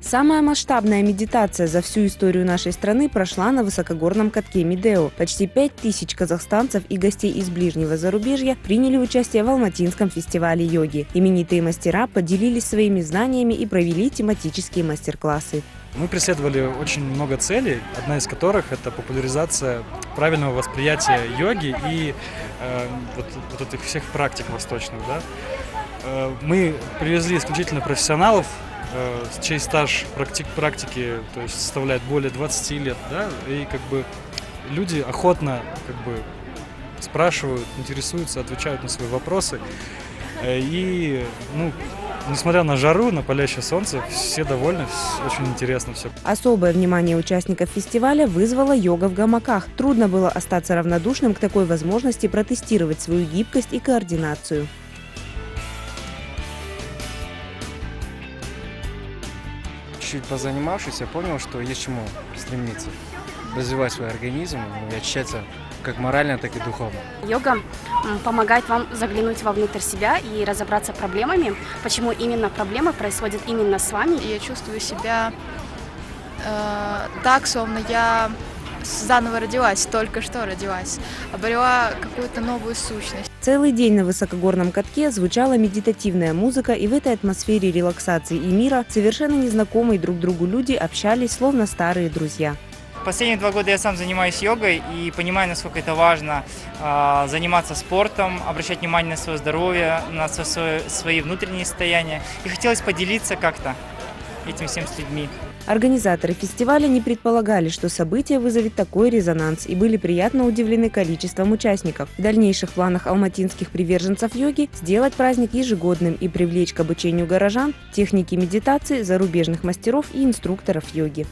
Самая масштабная медитация за всю историю нашей страны прошла на высокогорном катке Медео. Почти 5 тысяч казахстанцев и гостей из ближнего зарубежья приняли участие в Алматинском фестивале йоги. Именитые мастера поделились своими знаниями и провели тематические мастер-классы. Мы преследовали очень много целей, одна из которых это популяризация правильного восприятия йоги и э, вот, вот этих всех практик восточных. Да? Э, мы привезли исключительно профессионалов, чей стаж практи- практики то есть, составляет более 20 лет, да? и как бы люди охотно как бы спрашивают, интересуются, отвечают на свои вопросы. Э, И, ну, несмотря на жару, на палящее солнце, все довольны, очень интересно все. Особое внимание участников фестиваля вызвала йога в гамаках. Трудно было остаться равнодушным к такой возможности протестировать свою гибкость и координацию. Чуть позанимавшись, я понял, что есть чему стремиться. Развивать свой организм и очищаться как морально, так и духовно. Йога помогает вам заглянуть вовнутрь себя и разобраться с проблемами, почему именно проблемы происходят именно с вами. Я чувствую себя э, так, словно я заново родилась, только что родилась, обрела какую-то новую сущность. Целый день на высокогорном катке звучала медитативная музыка, и в этой атмосфере релаксации и мира совершенно незнакомые друг другу люди общались, словно старые друзья. Последние два года я сам занимаюсь йогой и понимаю, насколько это важно а, заниматься спортом, обращать внимание на свое здоровье, на сво- свое- свои внутренние состояния. И хотелось поделиться как-то этим всем с людьми. Организаторы фестиваля не предполагали, что событие вызовет такой резонанс и были приятно удивлены количеством участников. В дальнейших планах алматинских приверженцев йоги сделать праздник ежегодным и привлечь к обучению горожан техники медитации, зарубежных мастеров и инструкторов йоги.